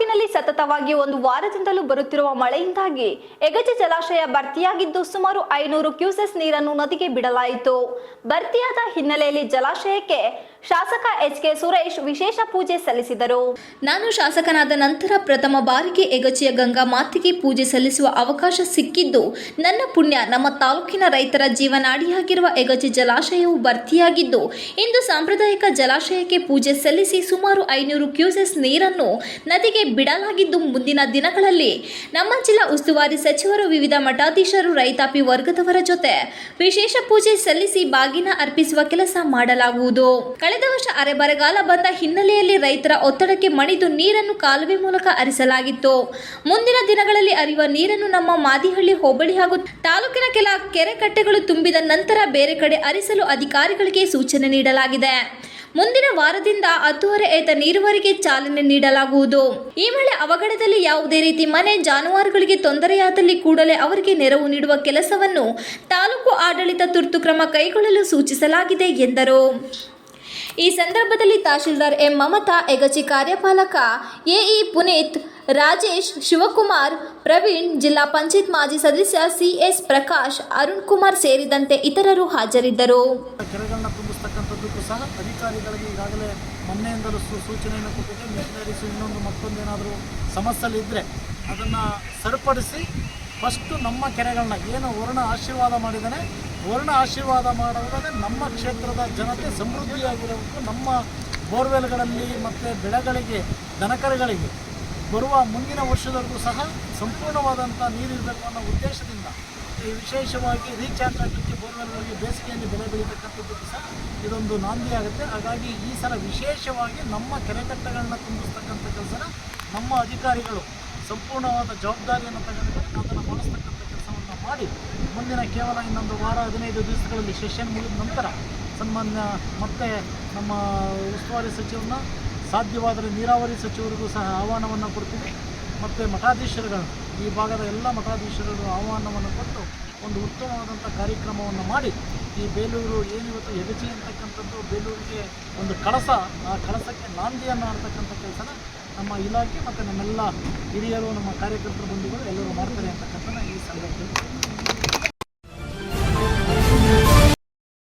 ನಿರಂತರವಾಗಿ ಒಂದು ವಾರದಿಂದಲೂ ಬರುತ್ತಿರುವ ಮಳೆಯಿಂದಾಗಿ ಎಗಜೆ ಜಲಾಶಯ ಭರ್ತಿಯಾಗಿದ್ದು ಸುಮಾರು ಐನೂರು ಕ್ಯೂಸೆಸ್ ನೀರನ್ನು ನದಿಗೆ ಬಿಡಲಾಯಿತು. ಭರ್ತಿಯಾದ ಹಿನ್ನೆಲೆಯಲ್ಲಿ ಜಲಾಶಯಕ್ಕೆ ಶಾಸಕ ಎಚ್ ಕೆ ಸುರೇಶ್ ವಿಶೇಷ ಪೂಜೆ ಸಲ್ಲಿಸಿದರು. ನಾನು ಶಾಸಕನಾದ ನಂತರ ಪ್ರಥಮ ಬಾರಿಗೆ ಎಗಚಿಯ ಗಂಗಾ ಮಾತೆಗೆ ಪೂಜೆ ಸಲ್ಲಿಸುವ ಅವಕಾಶ ಸಿಕ್ಕಿದ್ದು, ನನ್ನ ಪುಣ್ಯ ನಮ್ಮ ತಾಲೂಕಿನ ರೈತರ ಜೀವನಾಡಿಯಾಗಿರುವ ಎಗಚಿ ಜಲಾಶಯವು ಭರ್ತಿಯಾಗಿದ್ದು, ಇಂದು ಸಾಂಪ್ರದಾಯಿಕ ಜಲಾಶಯಕ್ಕೆ ಪೂಜೆ ಸಲ್ಲಿಸಿ ಸುಮಾರು ಐನೂರು ಕ್ಯೂಸೆಸ್ ನೀರನ್ನು ನದಿಗೆ ಬಿಡಲಾಗಿದ್ದು, ಮುಂದಿನ ದಿನಗಳಲ್ಲಿ ನಮ್ಮ ಜಿಲ್ಲಾ ಉಸ್ತುವಾರಿ ಸಚಿವರು ವಿವಿಧ ಮಠಾಧೀಶರು, ರೈತಾಪಿ ವರ್ಗದವರ ಜೊತೆ ವಿಶೇಷ ಪೂಜೆ ಸಲ್ಲಿಸಿ ಬಾಗಿನ ಅರ್ಪಿಸುವ ಕೆಲಸ ಮಾಡಲಾಗುವುದು. ಕಳೆದ ವರ್ಷ ಅರೆ ಬರಗಾಲ ಬಂದ ಹಿನ್ನೆಲೆಯಲ್ಲಿ ರೈತರ ಒತ್ತಡಕ್ಕೆ ಮಣಿದು ನೀರನ್ನು ಕಾಲುವೆ ಮೂಲಕ ಹರಿಸಲಾಗಿತ್ತು. ಮುಂದಿನ ದಿನಗಳಲ್ಲಿ ಹರಿಯುವ ನೀರನ್ನು ನಮ್ಮ ಮಾದಿಹಳ್ಳಿ ಹೋಬಳಿ ಹಾಗೂ ತಾಲೂಕಿನ ಕೆಲ ಕೆರೆ ಕಟ್ಟೆಗಳು ತುಂಬಿದ ನಂತರ ಬೇರೆ ಕಡೆ ಹರಿಸಲು ಅಧಿಕಾರಿಗಳಿಗೆ ಸೂಚನೆ ನೀಡಲಾಗಿದೆ. ಮುಂದಿನ ವಾರದಿಂದ ಹತ್ತುವರೆ ಏತ ನೀರುವರೆಗೆ ಚಾಲನೆ ನೀಡಲಾಗುವುದು. ಈ ವೇಳೆ ಅವಘಡದಲ್ಲಿ ಯಾವುದೇ ರೀತಿ ಮನೆ ಜಾನುವಾರುಗಳಿಗೆ ತೊಂದರೆಯಾದಲ್ಲಿ ಕೂಡಲೇ ಅವರಿಗೆ ನೆರವು ನೀಡುವ ಕೆಲಸವನ್ನು ತಾಲೂಕು ಆಡಳಿತ ತುರ್ತು ಕ್ರಮ ಕೈಗೊಳ್ಳಲು ಸೂಚಿಸಲಾಗಿದೆ ಎಂದರು. ಈ ಸಂದರ್ಭದಲ್ಲಿ ತಹಶೀಲ್ದಾರ್ ಎಂ ಮಮತಾ ಎಗಚಿ ಕಾರ್ಯಪಾಲಕ ಎಇ ಪುನೀತ್, ರಾಜೇಶ್ ಶಿವಕುಮಾರ್, ಪ್ರವೀಣ್, ಜಿಲ್ಲಾ ಪಂಚಾಯತ್ ಮಾಜಿ ಸದಸ್ಯ ಸಿಎಸ್ ಪ್ರಕಾಶ್, ಅರುಣ್ ಕುಮಾರ್ ಸೇರಿದಂತೆ ಇತರರು ಹಾಜರಿದ್ದರು. ಕೆರೆಗಳನ್ನ ತುಂಬಿಸ್ತಕ್ಕಂಥದ್ದಕ್ಕೂ ಸಹ ಅಧಿಕಾರಿಗಳಿಗೆ ಈಗಾಗಲೇ ಮೊನ್ನೆಯಿಂದಲೂ ಸೂಚನೆಯನ್ನು ಕೊಟ್ಟಿದೆ. ಇನ್ನೊಂದು ಮತ್ತೊಂದು ಏನಾದರೂ ಸಮಸ್ಯೆಗಳು ಇದ್ದರೆ ಅದನ್ನು ಸರಿಪಡಿಸಿ ಫಸ್ಟು ನಮ್ಮ ಕೆರೆಗಳನ್ನ ಏನು ವರ್ಣ ಆಶೀರ್ವಾದ ಮಾಡಿದ್ದಾನೆ, ವರ್ಣ ಆಶೀರ್ವಾದ ಮಾಡೋದ್ರೆ ನಮ್ಮ ಕ್ಷೇತ್ರದ ಜನತೆ ಸಮೃದ್ಧಿಯಾಗಿರೋದಕ್ಕೂ ನಮ್ಮ ಬೋರ್ವೆಲ್ಗಳಲ್ಲಿ ಮತ್ತು ಬೆಳೆಗಳಿಗೆ, ದನಕರುಗಳಿಗೆ ಬರುವ ಮುಂದಿನ ವರ್ಷದವರೆಗೂ ಸಹ ಸಂಪೂರ್ಣವಾದಂಥ ನೀರಿರಬೇಕು ಅನ್ನೋ ಉದ್ದೇಶದಿಂದ ಈ ವಿಶೇಷವಾಗಿ ರೀಚಾರ್ಜ್ ಆಗಲಿಕ್ಕೆ ಬೋರ್ವೆಲ್ಗಳಿಗೆ ಬೇಸಿಗೆಯಲ್ಲಿ ಬೆಳೆ ಬೆಳೀತಕ್ಕಂಥದ್ದು ಸಹ ಇದೊಂದು ನಾಂದಿಯಾಗುತ್ತೆ ಹಾಗಾಗಿ ಈ ಸಲ ವಿಶೇಷವಾಗಿ ನಮ್ಮ ಕೆರೆಕಟ್ಟೆಗಳನ್ನ ತುಂಬಿಸ್ತಕ್ಕಂಥ ಕೆಲಸನ ನಮ್ಮ ಅಧಿಕಾರಿಗಳು ಸಂಪೂರ್ಣವಾದ ಜವಾಬ್ದಾರಿಯನ್ನು ತೆಗೆದುಕೊಂಡು ಅದನ್ನು ಮಾಡಿಸ್ತಕ್ಕಂಥ ಕೆಲಸವನ್ನು ಮಾಡಿ. ಮುಂದಿನ ಕೇವಲ ಇನ್ನೊಂದು ವಾರ, ಹದಿನೈದು ದಿವಸಗಳಲ್ಲಿ ಸೆಷನ್ ಮುಗಿದ ನಂತರ ಸನ್ಮಾನ್ಯ ಮತ್ತೆ ನಮ್ಮ ಉಸ್ತುವಾರಿ ಸಚಿವರನ್ನ ಸಾಧ್ಯವಾದರೆ ನೀರಾವರಿ ಸಚಿವರಿಗೂ ಸಹ ಆಹ್ವಾನವನ್ನು ಕೊಡ್ತೀವಿ. ಮತ್ತು ಮಠಾಧೀಶರುಗಳು, ಈ ಭಾಗದ ಎಲ್ಲ ಮಠಾಧೀಶರಿಗೂ ಆಹ್ವಾನವನ್ನು ಕೊಟ್ಟು ಒಂದು ಉತ್ತಮವಾದಂಥ ಕಾರ್ಯಕ್ರಮವನ್ನು ಮಾಡಿ. ಈ ಬೇಲೂರು ಏನಿವತ್ತು ಎಗಚಿ ಅಂತಕ್ಕಂಥದ್ದು, ಬೇಲೂರಿಗೆ ಒಂದು ಕಳಸ, ಆ ಕಳಸಕ್ಕೆ ನಾಂದಿಯನ್ನು ಆಡ್ತಕ್ಕಂಥ ಕೆಲಸನ ನಮ್ಮ ಇಲಾಖೆ ಮತ್ತು ನಮ್ಮೆಲ್ಲ ಹಿರಿಯರು ನಮ್ಮ ಕಾರ್ಯಕರ್ತರು ಬಂಧುಗಳು ಎಲ್ಲರೂ ಮಾಡ್ತಾರೆ